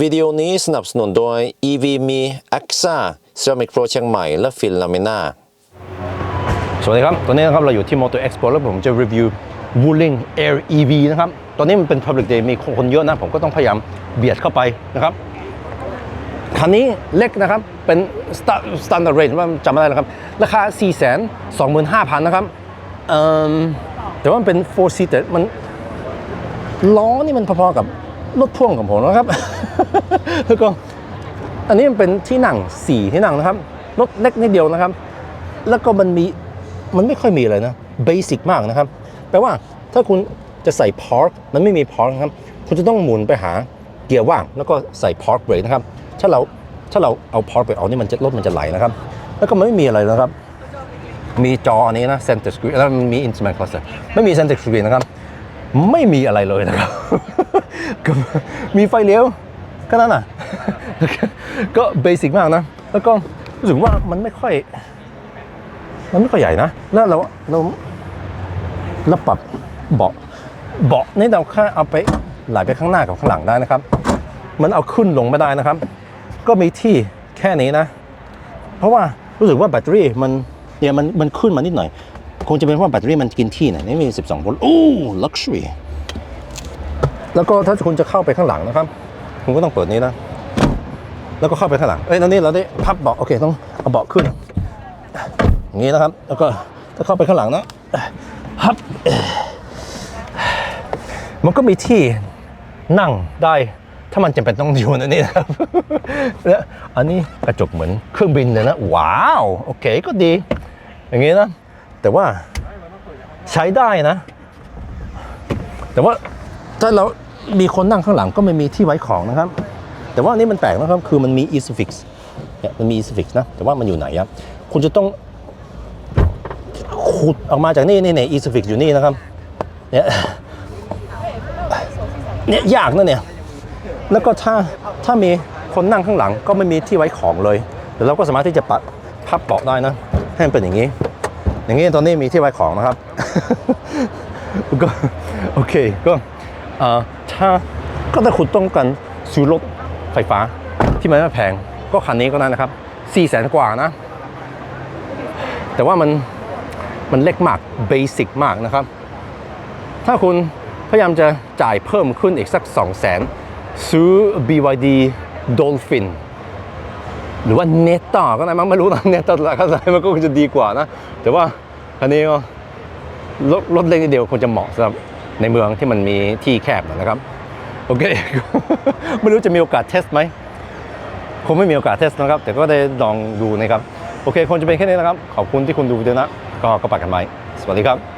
วิดีโอนี้สนับสนุนโดย EV มี AXA Ceramic Pro เชียงใหม่ และฟินลามิน่าสวัสดีครับ ตอนนี้นะครับเราอยู่ที่ Motor Expo แล้วผมจะรีวิว Wuling Air EV นะครับ ตอนนี้มันเป็น Public Day มีคนเยอะนะ ผมก็ต้องพยายามเบียดเข้าไปนะครับ คันนี้เล็กนะครับ เป็น standard Range ว่าจำไม่ได้แล้วครับ ราคา 4 2 5 0 0 0 นะครับเอิ่มแต่ว่ามันเป็น4 seater มันล้อนี่มันพอๆกับ รถพ่วงของผมนะครับ แล้วก็อันนี้มันเป็นที่นั่ง4ที่นั่งนะครับ รถเล็กนิดเดียวนะครับ แล้วก็มันมีมันไม่ค่อยมีเลยนะเบสิกมากนะครับ แปลว่าถ้าคุณจะใส่พาร์คมันไม่มีพาร์คครับ คุณจะต้องหมุนไปหาเกียร์ว่าง แล้วก็ใส่พาร์คเบรกนะครับ ถ้าเราถ้าเราเอาพาร์คเบรกออกนี่มันจะรถมันจะไหลนะครับ แล้วก็ไม่มีอะไรนะครับ มีจออันนี้นะ center screen แล้วมันมี instrument cluster ไม่มี center screen นะครับ ไม่มีอะไรเลยนะครับ ก็มีไฟเลี้ยวก็นั้นอะ ก็เบสิกมากนะ แล้วก็รู้สึกว่ามันไม่ค่อย มันไม่ค่อยใหญ่นะ แล้วเราเราเราปรับเบาะเบาะนี่เราแค่เอาไปไหลไปข้างหน้ากับข้างหลังได้นะครับ มันเอาขึ้นลงไม่ได้นะครับ ก็มีที่แค่นี้นะ เพราะว่ารู้สึกว่าแบตเตอรี่มันเนี่ยมันมันขึ้นมานิดหน่อย คงจะเป็นเพราะแบตเตอรี่มันกินที่หน่อยนี่มี 12 โวลต์ โอ้ลักชัวรี่ แล้วก็ถ้าคุณจะเข้าไปข้างหลังนะครับ คุณก็ต้องเปิดนี้นะ แล้วก็เข้าไปข้างหลัง เอ้ยตอนนี้เราได้พับเบาะโอเคต้องเอาเบาะขึ้น อย่างนี้นะครับ แล้วก็ถ้าเข้าไปข้างหลังนะฮับ มันก็มีที่นั่งได้ถ้ามันจำเป็นต้องอยู่ในนี้นะครับ และอันนี้กระจกเหมือนเครื่องบินเลยนะ ว้าว โอเคก็ดี อย่างนี้นะ แต่ว่าใช้ได้นะ แต่ว่า ถ้าเรามีคนนั่งข้างหลังก็ไม่มีที่ไว้ของนะครับ แต่ว่านี้มันแปลกนะครับ คือมันมี e s u f f i x เนี่ยมันมี e s u f f i x นะ แต่ว่ามันอยู่ไหนครับคุณจะต้องขุดออกมาจากนี่นี่เนี่ย e s u f f i x อยู่นี่นะครับ เนี่ย เนี่ยยากนะเนี่ย แล้วก็ถ้าถ้ามีคนนั่งข้างหลังก็ไม่มีที่ไว้ของเลยแต่เราก็สามารถที่จะปัดพับเบาะได้นะ ให้มันเป็นอย่างนี้ อย่างนี้ตอนนี้มีที่ไว้ของนะครับ ก็โอเคก็ ถ้าก็ถ้าคุณต้องการซื้อรถไฟฟ้าที่มันไม่แพง ก็คันนี้ก็ได้นะครับ4ี่แสนกว่านะ แต่ว่ามันมันเล็กมากเบสิกมากนะครับ ถ้าคุณพยายามจะจ่ายเพิ่มขึ้นอีกสัก 2 0 0แสนซื้อ BYD Dolphin หรือว่า Neta ก็ได้มั้งไม่รู้นะ Neta ราคาไหนมันก็คงจะดีกว่านะ แต่ว่าคันนี้ก็รถรถเล็กนิดเดียวคงจะเหมาะสำหรับ ในเมืองที่มันมีที่แคบนะครับ โอเค ไม่รู้จะมีโอกาสเทสไหมคงไม่มีโอกาสเทสนะครับ แต่ก็ได้ลองดูนะครับ โอเคคงจะเป็นแค่นี้นะครับ ขอบคุณที่คุณดูวิดีโอนะ ก็กระปกันไปสวัสดีครับ